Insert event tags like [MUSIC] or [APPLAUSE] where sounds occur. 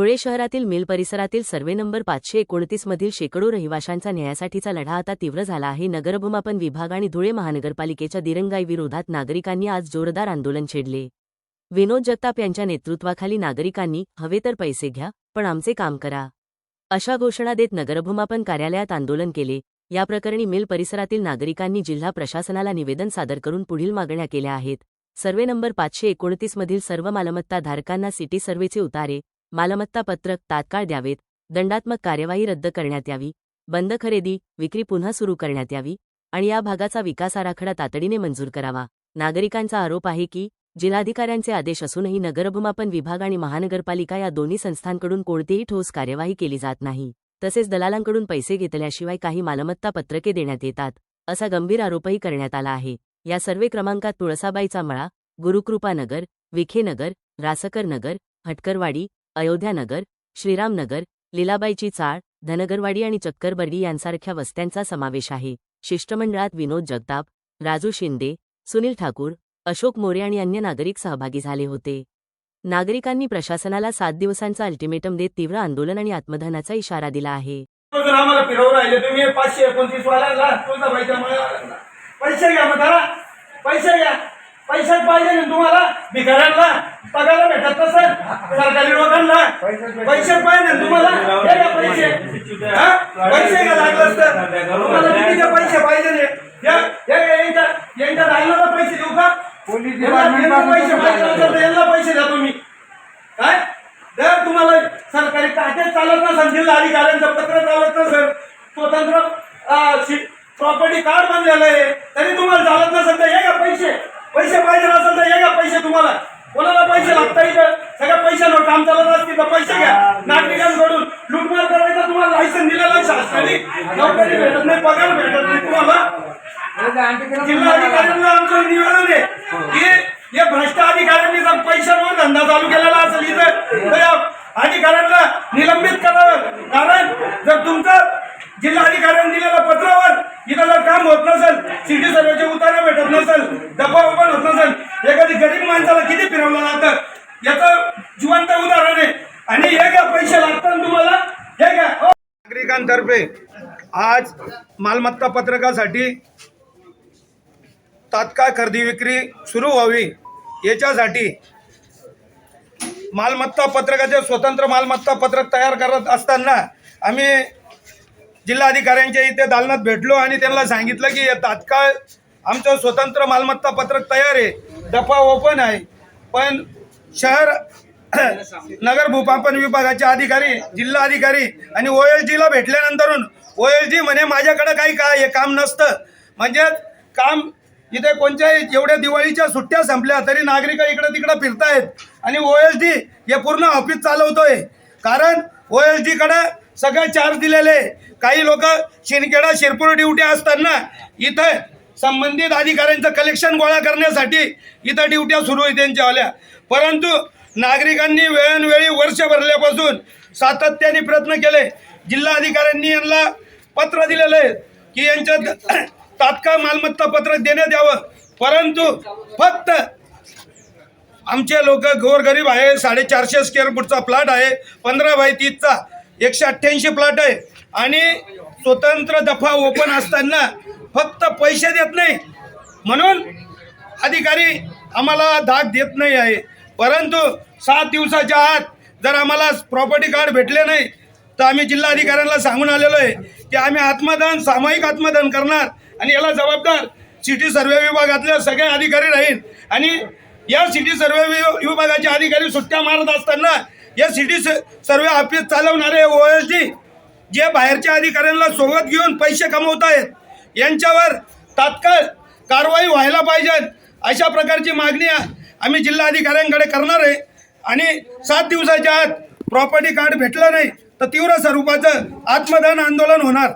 धुळे शहरातील मिल परिसरातील survey number पाचशे एकोणतीस मधील शेकडो रहिवाशांचा न्यायासाठीचा लढा आता तीव्र झाला आहे. नगरभूमापन विभाग आणि धुळे महानगरपालिकेच्या दिरंगाईविरोधात नागरिकांनी आज जोरदार आंदोलन छेडले. विनोद जगताप यांच्या नेतृत्वाखाली नागरिकांनी हवे तर पैसे घ्या पण आमचे काम करा. अशा घोषणा देत नगरभूमापन कार्यालयात आंदोलन केले. या प्रकरणी मिल परिसरातील नागरिकांनी जिल्हा प्रशासनाला निवेदन सादर करून पुढील मागण्या केल्या आहेत. सर्वे नंबर पाचशे एकोणतीसमधील सर्व मालमत्ता धारकांना सिटी सर्वेचे उतारे मालमत्ता पत्रक तात्काळ द्यावेत. दंडात्मक कार्यवाही रद्द करण्यात यावी. बंद खरेदी विक्री पुन्हा सुरू करण्यात यावी आणि या भागाचा विकास आराखडा तातडीने मंजूर करावा. नागरिकांचा आरोप आहे की जिल्हाधिकाऱ्यांचे आदेश असूनही नगरभूमापन विभाग आणि महानगरपालिका या दोन्ही संस्थांकडून कोणतीही ठोस कार्यवाही केली जात नाही. तसेच दलालांकडून पैसे घेतल्याशिवाय काही मालमत्ता पत्रके देण्यात येतात असा गंभीर आरोपही करण्यात आला आहे. या सर्वे क्रमांकात तुळसाबाईचा मळा गुरुकृपानगर विखेनगर रासकर नगर हटकरवाडी अयोध्यानगर श्रीरामनगर लीलाबाईची चाळ धनगरवाडी आणि चक्करबर्डी यांसारख्या वस्त्यांचा समावेश आहे. शिष्टमंडळात विनोद जगताप राजू शिंदे सुनील ठाकूर अशोक मोरे आणि अन्य नागरिक सहभागी झाले होते. नागरिकांनी प्रशासनाला सात दिवसांचा अल्टिमेटम देत तीव्र आंदोलन आणि आत्मधनाचा इशारा दिला आहे. पैसे घ्या पैसे घ्या. पैसे पाहिजे तुम्हाला. पगार भेटत नसेल सरकारी लोकांना. पैसे पाहिजे ना तुम्हाला? पैसे? पैसे घ्या लागलं तर तुम्हाला कितीचे पैसे पाहिजे ने? यांच्या राहिलेला पैसे देऊ का? पैसे पाहिजे नसेल तर यांना पैसे द्या तुम्ही. काय? जर तुम्हाला सरकारी कायदे चालत नसेल जिल्हा अधिकाऱ्यांचं पत्र चालत नसेल. स्वतंत्र प्रॉपर्टी कार्ड बनलेलं आहे. तरी तुम्हाला चालत नसेल तर हे का पैसे. पैसे पाहिजे नसेल तर हे का पैसे तुम्हाला. कोणाला पैसे लागता इथं? सगळ्या पैशांवर काम चालत असतील तर पैसे घ्या. नागरिकांकडून लुटमार करायचं तुम्हाला लायसन दिलेलं शासनाने नोकरी भेटत नाही पगार भेटत नाही तुम्हाला. जिल्हा अधिकाऱ्यांना आमचं निवेदन आहे की या भ्रष्ट अधिकाऱ्यांनी जर पैशांवर धंदा चालू केलेला असेल इथं तर अधिकाऱ्यांना निलंबित करावं. कारण जर तुमचं जिल्हा अधिकाऱ्यांनी दिलेल्या पत्रावर इथं जर काम होत नसेल सिटी सर्वेचे उतारे भेटत नसेल डबा ओपन होत नसेल एखादी गरीब माणसाला किती फिरवलं जातं. याचं जिवंत उदाहरण आहे. आणि हे घ्या पैसे लागतात तुम्हाला. हे घ्या. हो. नागरिकांतर्फे आज मालमत्ता पत्रकासाठी तात्काळ खरेदी विक्री सुरू व्हावी. याच्यासाठी मालमत्ता पत्रकाचे स्वतंत्र मालमत्ता पत्रक तयार करत असताना आम्ही जिल्हाधिकाऱ्यांच्या इथे दालनात भेटलो आणि त्यांना सांगितलं की तात्काळ आमचं स्वतंत्र मालमत्ता पत्रक तयार आहे. दफा ओपन आहे. पण शहर [CLEARS THROAT] नगर भूपापन विभागाचे अधिकारी जिल्हा अधिकारी आणि ओ एल जीला भेटल्यानंतरून ओ एल जी म्हणे माझ्याकडं काही का हे काम नसतं. म्हणजे काम इथे कोणत्याही एवढ्या दिवाळीच्या सुट्ट्या संपल्या तरी नागरिक इकडं तिकडं फिरतायत. आणि ओ एल जी हे पूर्ण ऑफिस चालवतोय. कारण ओ एल जीकडं सगळे चार्ज दिलेले आहे. काही लोक शिनखेडा शिरपूर ड्युटी असताना इथं संबंधित अधिकाऱ्यांचं कलेक्शन गोळा करण्यासाठी इथं ड्युट्या सुरू आहे त्यांच्यावाल्या परंतु नागरिकांनी वेळोवेळी वर्ष भरल्यापासून सातत्याने प्रयत्न केले. जिल्हा अधिकाऱ्यांनी यांना पत्र दिलेलं आहे की यांच्यात [CLEARS THROAT] तात्काळ मालमत्ता पत्र देण्यात यावं. परंतु फक्त आमचे लोक गोरगरीब आहे साडेचारशे स्क्वेअर फूटचा प्लॉट आहे पंधरा बाय तीसचा एकशे अठ्ठ्याऐंशी प्लॉट आहे. आणि स्वतंत्र दफा ओपन असताना फक्त पैसे देत नाही. म्हणून अधिकारी आम्हाला धाक देत नाही आहे. परंतु सात दिवसाच्या आत जर आम्हाला प्रॉपर्टी कार्ड भेटले नाही तर आम्ही जिल्हाधिकाऱ्यांना सांगून आलेलो आहे की आम्ही आत्मदान सामायिक आत्मदान करणार आणि याला जबाबदार सिटी सर्वे विभागातल्या सगळे अधिकारी राहील. आणि या सिटी सर्वे वि- विभागाचे अधिकारी सुट्ट्या मारत असताना या सिटी सर्वे ऑफिस चालवणारे ओ एस डी जे बाहेरच्या अधिकाऱ्यांना सोबत घेऊन पैसे कमवत आहेत यांच्यावर तात्काळ कारवाई व्हायला पाहिजे. अशा प्रकारची मागणी आम्ही जिल्हा अधिकाऱ्यांकडे करणार आहे. आणि सात दिवसाच्या आत प्रॉपर्टी कार्ड भेटलं नाही तर तीव्र स्वरूपाचं आत्मदान आंदोलन होणार.